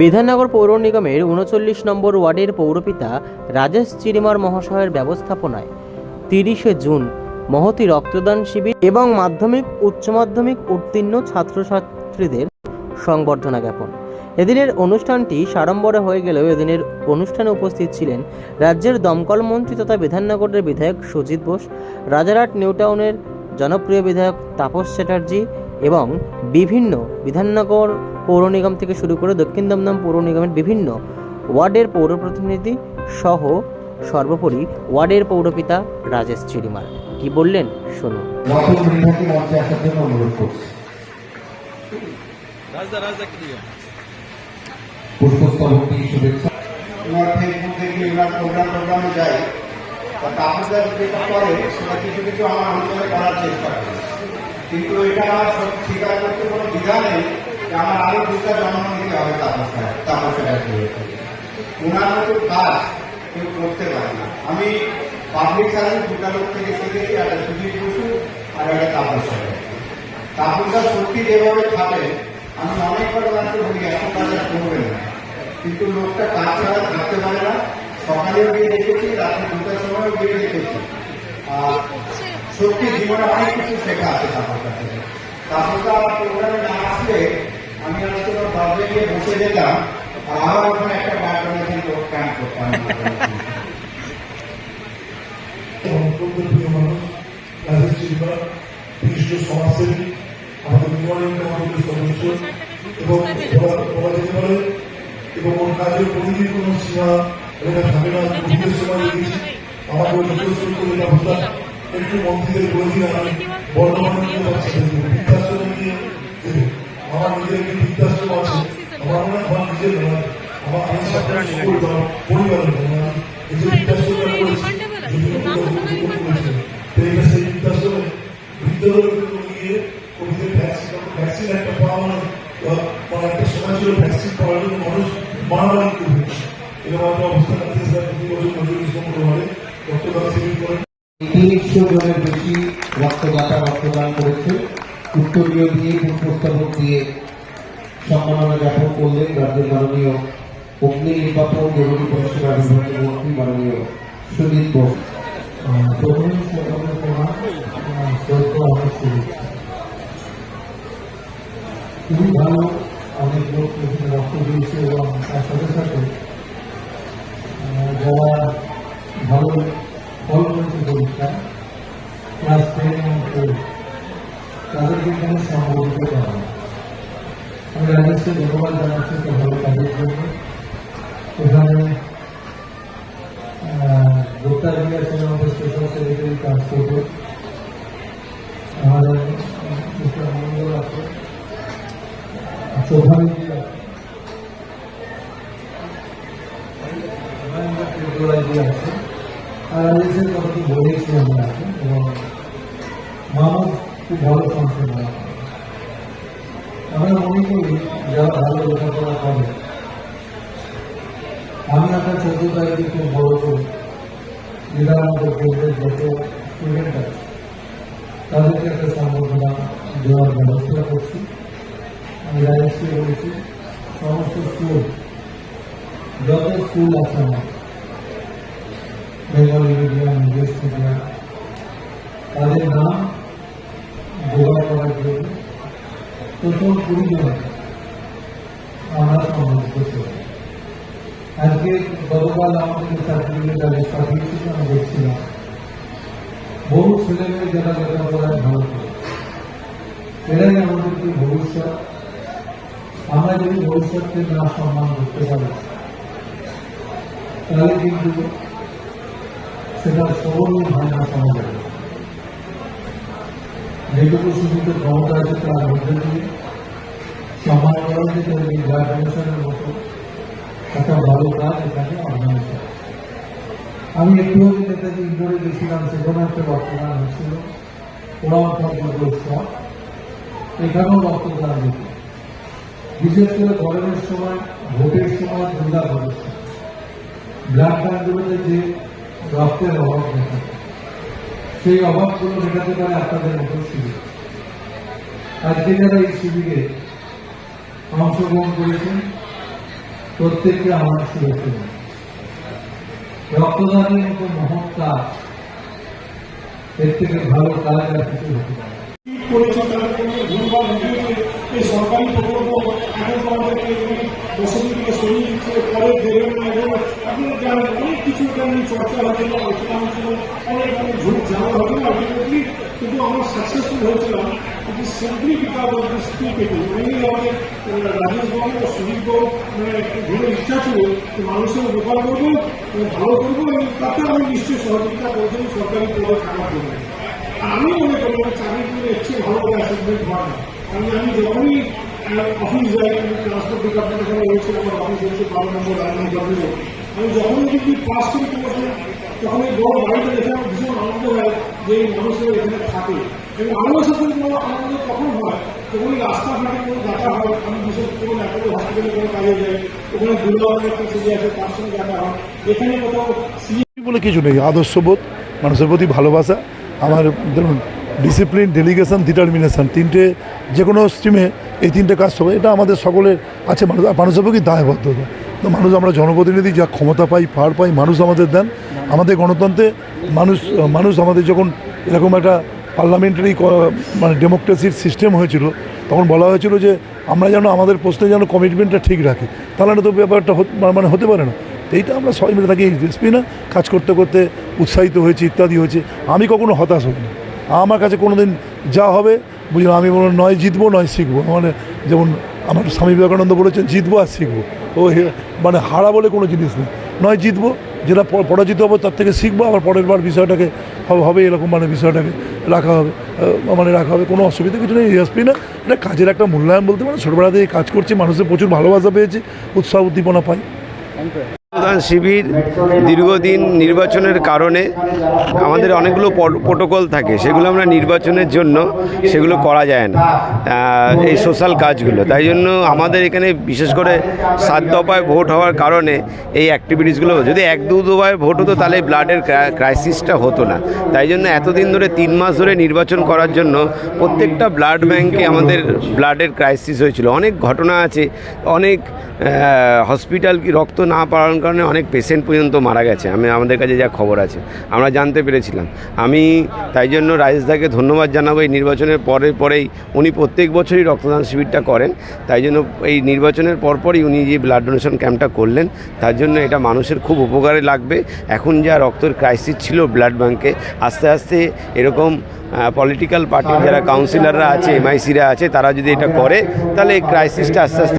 বিধাননগর পৌর নিগমের উনচল্লিশ নম্বর ওয়ার্ডের পৌরপিতা রাজেশ চিরিমার মহাশয়ের ব্যবস্থাপনায় তিরিশে জুন মহতি রক্তদান শিবির এবং মাধ্যমিক, উচ্চ মাধ্যমিক উত্তীর্ণ ছাত্রছাত্রীদের সংবর্ধনা জ্ঞাপন। এদিনের অনুষ্ঠানটি সাড়ম্বরে হয়ে গেলেও এদিনের অনুষ্ঠানে উপস্থিত ছিলেন রাজ্যের দমকল মন্ত্রী তথা বিধাননগরের বিধায়ক সুজিত বোস, রাজারহাট নিউটাউনের জনপ্রিয় বিধায়ক তাপস চ্যাটার্জি এবং বিভিন্ন বিধাননগর পৌর নিগম থেকে শুরু করে দক্ষিণ দমদম পৌর নিগমের বিভিন্ন ওয়ার্ডের পৌর প্রতিনিধি সহ সর্বোপরি ওয়ার্ডের পৌরপিতা রাজেশ চিরিমার কি বললেন শুনুন কিন্তু এটা স্বীকার করতে কোনো দ্বিধা নেই আমার আরও দুটা জন্ম নিতে হবে তাপসা তাপসের ওনার মতো কাজ কেউ করতে পারে না। আমি পাবলিক সার্ভিস দুটা লোক থেকে শিখেছি, একটা সুজিত বসু আর একটা তাপস তাপসদা সত্যি যেভাবে থাকেন আমি অনেকবার ওনাকে বলি, এখন কাজটা করবেন না। কিন্তু লোকটা কাজ ছাড়া থাকতে পারে না। সকালেও গিয়ে দেখেছি, রাত্রে দুটার সময়ও গিয়ে দেখেছি। আর সত্যি জীবনে অনেক কিছু শেখা আছে তারপর কাছে তারপর তো প্রোগ্রামে না আসলে আমি আমার বার্থডে গিয়ে বসে যেতাম আর ওখানে একটা বার ডোনেশন ক্যাম্প করতাম এবং বলা- বলা যেতে পারে, এবং ওর কাজের পরিধি কোনো সীমা রেখা থাকে না কোভিডের সময় দেখেছি আমাকে একটু মন্ত্রীদের বলে দিন বর্তমানে নিয়ে। আমার নিজের একটি বৃদ্ধাশ্রম আছে। আমার মনে হয় আমার নিজের নয় আমার আমি পরিবারের নয় আমি নিজের বৃদ্ধাশ্রমটা করেছি সেই বৃদ্ধাশ্রমে বৃদ্ধদেরকে গিয়ে কোভিডের ভ্যাকসিন ভ্যাকসিন একটা পাওয়া মানে মানে একটা সময় ছিল ভ্যাকসিন পাওয়ার জন্য মানুষ মারামারি করবে এরকম একটা অবস্থা আছে স্যার প্রতি বছর মজুরি শ্রম করে রক্তদান শিবির করেন তিনশো জনের বেশি রক্তদাতা রক্তদান করেছে। উত্তরীয় দিয়ে পুষ্পস্তবক দিয়ে সম্মাননা জ্ঞাপন করলেন রাজ্যের মাননীয় অগ্নি নির্বাপন জরুরি পুরস্কার বিভাগের মন্ত্রী মাননীয় সুদীপ বোস। খুবই ভালো, অনেক লোক রক্ত দিয়েছে এবং তার সাথে সাথে আহ, যারা ভালো ফল করেছে পরীক্ষা ক্লাস টেন এবং টুয়েলভ তাদেরকে এখানে সম্বোধিত করা হয় আমি রাজেশকে ধন্যবাদ জানাচ্ছি একটা ভালো কাজের জন্য এখানে ভোক্তার আছেন আমাদের স্পেশাল সেক্রেটারি ট্রান্সপোর্টে আমাদের, মিস্টার মঙ্গল আছে। চৌধুরীজি আছে। আর আলিসের কতটি বলেছি আমরা আছি এবং মানব খুব ভালো আমরা মনে করি যারা ভালো লেখাপড়া করে, আমি আপনার চোদ্দ তারিখে খুব বড় করি যেটা আমাদের যত স্টুডেন্ট আছে তাদেরকে একটা সম্বর্ধনা দেওয়ার ব্যবস্থা করছি আমি রাজেশকে বলেছি সমস্ত স্কুল যত স্কুল আছে আমার বেঙ্গলি মিডিয়াম ইংলিশ মিডিয়াম তাদের নাম জোগাড় করার জন্য প্রথম কুড়ি জন আমরা সম্মানিত করি আজকে গতকাল আমাদের সার্টিফিকেট আগে পাঠিয়েছিল আমি দেখছিলাম বহু ছেলেমেয়ে যারা লেখাপড়ায় ভালো করে এরাই আমাদের কি ভবিষ্যৎ আমরা যদি ভবিষ্যৎকে না সম্মান করতে পারি তাহলে কিন্তু সেটা সবলই হয় না সমাজে যেটুকু সীমিত ক্ষমতা আছে তার মধ্যে দিয়ে সম্মান করা যেতে হবে গ্রাজুয়েশনের মতো একটা ভালো কাজ এখানে অর্গানাইজ হয়। আমি একটু নেতাজি ইন্দোরে গেছিলাম সেখানে একটা রক্তদান হচ্ছিল ওরাও সম্পর্ক এখানেও রক্তদান দিত বিশেষ করে গরমের সময়, ভোটের সময় দুর্গা সময় ব্লাড ব্যাঙ্কগুলোতে যে রক্তের অভাব দেখা সেই অভাবগুলো মেটাতে পারে আপনাদের মতো শিবির। আজকে যারা এই শিবিরে অংশগ্রহণ করেছেন প্রত্যেককে আমার শুভেচ্ছা। রক্তদানের মতো মহৎ কাজ এর থেকে ভালো কাজ আর কিছু হতে পারে। করেছে তারা ভুলভাল বুঝিয়েছে এই সরকারি প্রকল্প এখন আমাদেরকে বসতি থেকে সরিয়ে দিচ্ছে পরে দেবেন না এবং আপনারা জানেন অনেক কিছু এটা চর্চা হয়েছিল আলোচনা হয়েছিল অনেক অনেক ঝুঁক ঝামেলা হয়েছিল আলটিমেটলি কিন্তু আমরা সাকসেসফুল হয়েছিলাম কিন্তু simply because of this three people mainly আমাদের আহ, রাজেশ বাবু ও সুদীপ বাবু মানে ঘুরে ইচ্ছা ছিল যে মানুষের উপকার করব ভালো করব এবং তাতে আমি নিশ্চয়ই সহযোগিতা করেছিলাম সরকারি পদে থাকার জন্য আমি মনে করি আমি চাকরি করে এর চেয়ে ভালো অ্যাসেসমেন্ট হয় না আমি আমি যখনই অফিস যাই ট্রান্সপোর্ট ডিপার্টমেন্ট এখানে রয়েছে আমার অফিস হচ্ছে বারো নম্বর রাজনীতি ডব্লিউ আমি যখনই যদি পাস করি সময় তখন এই বড় বাড়িটা দেখে আমার ভীষণ আনন্দ হয় যে এই মানুষের এখানে থাকে এবং আমার সাথে কোনো আনন্দ তখন হয় যখনই রাস্তাঘাটে কোনো দেখা হয় আমি বিশেষ করে অ্যাপোলো হসপিটালে কোনো কাজে যাই ওখানে দুর্গাবানের একটা ছেলে আছে তার সঙ্গে দেখা হয় এখানে কোথাও বলে কিছু নেই আদর্শবোধ মানুষের প্রতি ভালোবাসা আমার ধরুন ডিসিপ্লিন ডেলিগেশন ডিটারমিনেশন তিনটে যে কোনো স্ট্রিমে এই তিনটে কাজ হবে। এটা আমাদের সকলের আছে, মানুষ মানুষের প্রতি দায়বদ্ধতা? তো মানুষ আমরা জনপ্রতিনিধি, যা ক্ষমতা পাই পার পাই, মানুষ আমাদের দেন। আমাদের গণতন্ত্রে মানুষ মানুষ আমাদের যখন এরকম একটা পার্লামেন্টারি মানে ডেমোক্রেসির সিস্টেম হয়েছিল, তখন বলা হয়েছিল যে, আমরা যেন, আমাদের প্রশ্নে যেন কমিটমেন্টটা ঠিক রাখি। তাহলে তো ব্যাপারটা মানে হতে পারে না। এইটা আমরা সবাই মিলে থাকি এসপি না, কাজ করতে করতে উৎসাহিত হয়েছি, ইত্যাদি হয়েছে। আমি কখনো হতাশ হইনি আমার কাছে কোনো দিন যা হবে, বুঝলাম, আমি বললাম, নয় জিতবো, নয় শিখব। মানে যেমন আমার স্বামী বিবেকানন্দ বলেছেন, জিতবো আর শিখব। ও মানে হারা বলে কোনো জিনিস নেই। নয় জিতবো, যেটা পরাজিত হব, তার থেকে শিখব, আবার পরের বার বিষয়টাকে হবে এরকম মানে বিষয়টাকে রাখা হবে মানে রাখা হবে। কোনো অসুবিধা কিছু নেই এসপি না। এটা কাজের একটা মূল্যায়ন বলতে পারে ছোটোবেলা থেকে কাজ করছি, মানুষের প্রচুর ভালোবাসা পেয়েছি, উৎসাহ উদ্দীপনা পাই। রক্তদান শিবির দীর্ঘদিন নির্বাচনের কারণে আমাদের অনেকগুলো প্রোটোকল থাকে। সেগুলো আমরা নির্বাচনের জন্য সেগুলো করা যায় না। এই সোশ্যাল কাজগুলো। তাই জন্য আমাদের এখানে বিশেষ করে সাত দফায় ভোট হওয়ার কারণে এই অ্যাক্টিভিটিসগুলো, যদি এক দু দফায় ভোট হতো তাহলে ব্লাডের ক্রাইসিসটা হতো না। তাই জন্য এতদিন ধরে তিন মাস ধরে নির্বাচন করার জন্য প্রত্যেকটা ব্লাড ব্যাংকে আমাদের ব্লাডের ক্রাইসিস হয়েছিল। অনেক ঘটনা আছে। অনেক হসপিটাল কি রক্ত না পাওয়ার কারণে অনেক পেশেন্ট পর্যন্ত মারা গেছে। আমি আমাদের কাছে যা খবর আছে আমরা জানতে পেরেছিলাম। আমি তাই জন্য রাজেশদাকে ধন্যবাদ জানাব এই নির্বাচনের পরে পরেই উনি প্রত্যেক বছরই রক্তদান শিবিরটা করেন। তাই জন্য এই নির্বাচনের পরপরই উনি যে ব্লাড ডোনেশন ক্যাম্পটা করলেন তার জন্য এটা মানুষের খুব উপকারে লাগবে। এখন যা রক্তের ক্রাইসিস ছিল ব্লাড ব্যাঙ্কে আস্তে আস্তে এরকম পলিটিক্যাল পার্টির যারা কাউন্সিলররা আছে এমআইসিরা আছে তারা যদি এটা করে তাহলে এই ক্রাইসিসটা আস্তে আস্তে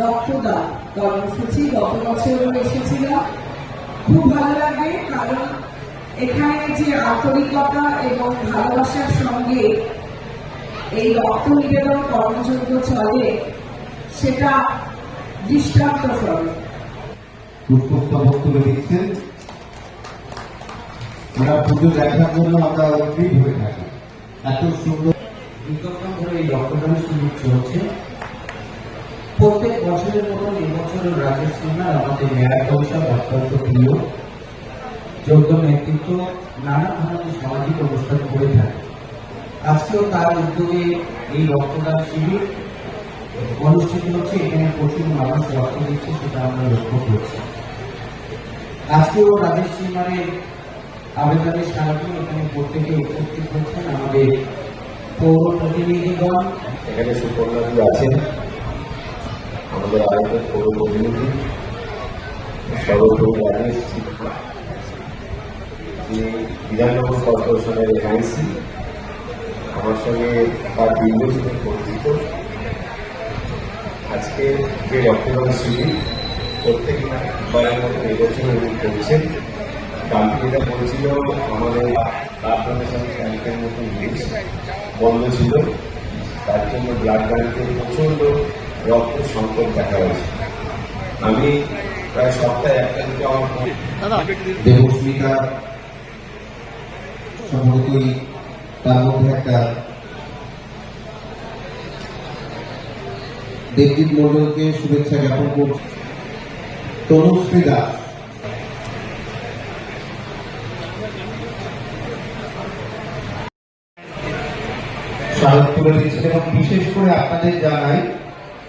রক্তদান। কর্মসূচি গত বছরও এসেছিলাম খুব ভালো লাগে কারণ এখানে যে আন্তরিকতা এবং ভালোবাসার সঙ্গে এই রক্ত নিবেদন কর্মযজ্ঞ চলে সেটা দৃষ্টান্ত চলে পুষ্পস্তবক তুলে দিচ্ছেন আমরা পুজো দেখার জন্য আমরা অগ্রিম হয়ে থাকি। এত সুন্দর দীর্ঘক্ষণ ধরে এই রক্তদান শিবির চলছে। প্রত্যেক বছরের মতো এবছর রাজেশ সিনহা আমাদের মেয়র পরিষদ অত্যন্ত প্রিয়। যোগ্য নেতৃত্ব নানা ধরনের সামাজিক অনুষ্ঠান করে থাকে। আজকেও তার উদ্যোগে এই রক্তদান শিবির অনুষ্ঠিত হচ্ছে। এখানে প্রচুর মানুষ রক্ত দিচ্ছে, সেটা আমরা লক্ষ্য করছি। আজকেও রাজেশ সিনহারের আবেদনের সাহায্যে এখানে প্রত্যেকে উপস্থিত হচ্ছেন আমাদের পৌর প্রতিনিধিগণ। এখানে সুকন্যাদি আছেন। আমাদের আরেকটা পৌর প্রতিনিধি বিধাননগর কর্পোরেশনের আমার সঙ্গে তার পরিচিত। আজকে যে রক্তদান শিবির, প্রত্যেক বারের মতো করছেন। বলছিল, আমাদের ডোনেশন ক্যাম্পের মতো বন্ধ ছিল। তার জন্য ব্লাড ব্যাংকে প্রচণ্ড রক্ত সংকট দেখা হয়েছে আমি প্রায় সপ্তাহে একটা দুটো আমার দেবস্মিতা সম্ভবতই তার মধ্যে একটা দেবজিৎ মন্ডলকে শুভেচ্ছা জ্ঞাপন করছি। তনুশ্রী দাস। করে দিচ্ছেন এবং বিশেষ করে আপনাদের জানাই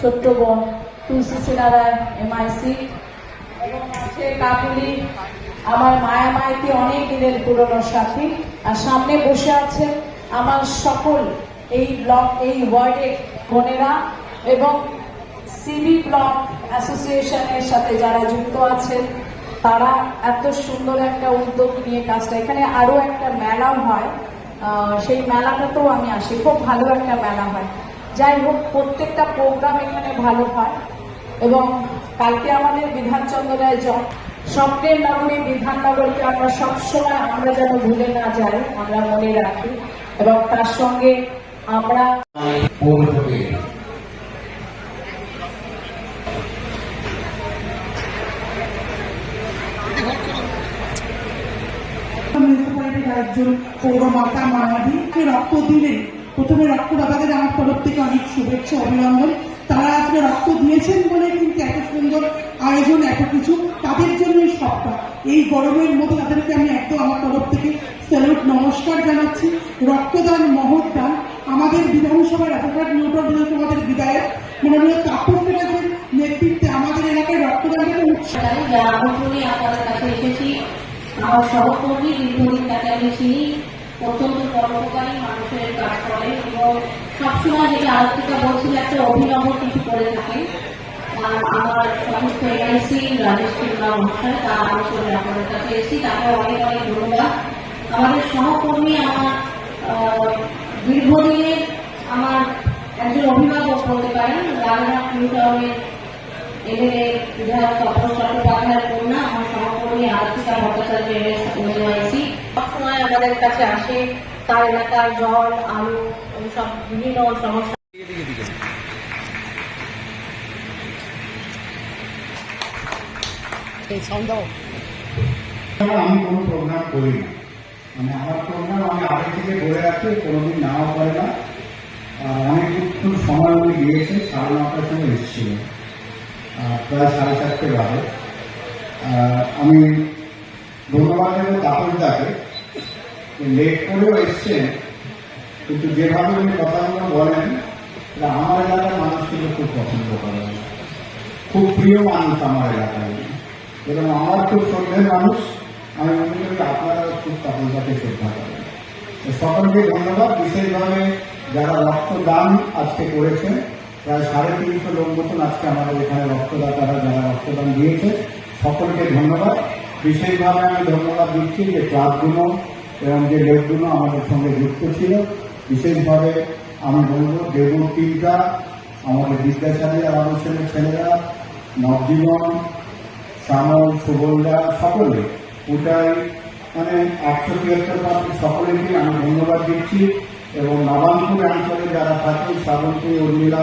ছোট্ট বোন তুলসী সিনারায় এমআইসি এবং আছে কাকুলি আমার মায়া মাইতি অনেক দিনের পুরনো সাথী। আর সামনে বসে আছেন আমার সকল এই ব্লক এই ওয়ার্ডের বোনেরা এবং সিবি ব্লক অ্যাসোসিয়েশনের সাথে যারা যুক্ত আছেন, তারা এত সুন্দর একটা উদ্যোগ নিয়ে কাজটা। এখানে আরও একটা মেলাও হয়। সেই মেলাটাতেও আমি আসি। খুব ভালো একটা মেলা হয়। যাই হোক প্রত্যেকটা প্রোগ্রাম এখানে ভালো হয়। এবং কালকে আমাদের বিধানচন্দ্র রায় জ- স্বপ্নের নগরী বিধাননগরকে আমরা সবসময় আমরা যেন ভুলে না যাই, আমরা মনে রাখি। এবং তার সঙ্গে আমরা পৌর মিউনিসিপ্যালিটির পৌরমাতা মায়াদি রক্ত দিলে প্রথমে রক্তদাতাদের আমার তরফ থেকে অনেক শুভেচ্ছা, অভিনন্দন। তারা আজকে রক্ত দিয়েছেন বলে কিন্তু এত সুন্দর আয়োজন, এত কিছু তাদের জন্যই সবটা। এই গরমের মধ্যে তাদেরকে আমি একদম আমার তরফ থেকে স্যালুট নমস্কার জানাচ্ছি। রক্তদান মহৎ দান আমাদের বিধানসভার এতটা নিউটন বিধানসভাদের বিধায়ক মাননীয় তাপস রাজের নেতৃত্বে আমাদের এলাকায় রক্তদানকে উৎসাহ আমন্ত্রণে আপনাদের কাছে এসেছি। আমার সহকর্মী দীর্ঘদিন তাকে আমি চিনি অত্যন্ত পরোপকারী মানুষের কাজ করে এবং সবসময় যেটা আর্থিকা বলছিল একটা অভিনব কিছু করে থাকে আমার সমস্ত এনআইসি রাজেশ কুমার মহাশয় তার আমন্ত্রণে আপনাদের কাছে এসেছি তাকে অনেক অনেক ধন্যবাদ আমাদের সহকর্মী আমার দীর্ঘদিনের আমার একজন অভিভাবক বলতে পারেন রাজনাথ নিউটাউনের এমএলএ বিধায়ক তপন চট্টোপাধ্যায়ের কন্যা আমার সহকর্মী আর্থিকা ভট্টাচার্যের ওএনআইসি সবসময় আমাদের কাছে আসে তার এলাকার জল আলো সব বিভিন্ন সমস্যা। আমি কোনো প্রোগ্রাম করি না। মানে আমার প্রোগ্রাম আমি আগে থেকে বলে রাখি কোনোদিন নাও করে না। আর অনেকক্ষণ সময় উনি দিয়েছে সাড়ে নটার সময় এসেছিল। আর প্রায় সাড়ে চারটে বাজে। আমি ধন্যবাদ দেবো তাপসদাকে লেট করেও এসছেন, কিন্তু যেভাবে উনি কথাগুলো বলেন আমার এলাকার মানুষগুলো খুব পছন্দ করে খুব প্রিয় মানুষ আমার এলাকায় এবং আমার খুব শ্রদ্ধের মানুষ, আমি মনে করি আপনারাও খুব তাপসদাকে শ্রদ্ধা করেন। সকলকে ধন্যবাদ। বিশেষভাবে যারা রক্তদান আজকে করেছেন, প্রায় সাড়ে তিনশো লোক মতন আজকে আমাদের এখানে রক্তদাতারা যারা রক্তদান দিয়েছে, সকলকে ধন্যবাদ। বিশেষভাবে আমি ধন্যবাদ দিচ্ছি যে ক্লাবগুলো এবং যে লোকগুলো আমাদের সঙ্গে যুক্ত ছিল। বিশেষভাবে আমি বলব, দেবুর টিমটা আমাদের বিদ্যাসাগী আবাসনের ছেলেরা, নবজীবন, শ্যামল, সুবলদা, সকলে। ওটাই মানে একশো তিয়াত্তর পার্টি সকলেরই আমি ধন্যবাদ দিচ্ছি। এবং নবাঙ্কুর অঞ্চলে যারা থাকেন, শ্রাবন্তী উর্মিলা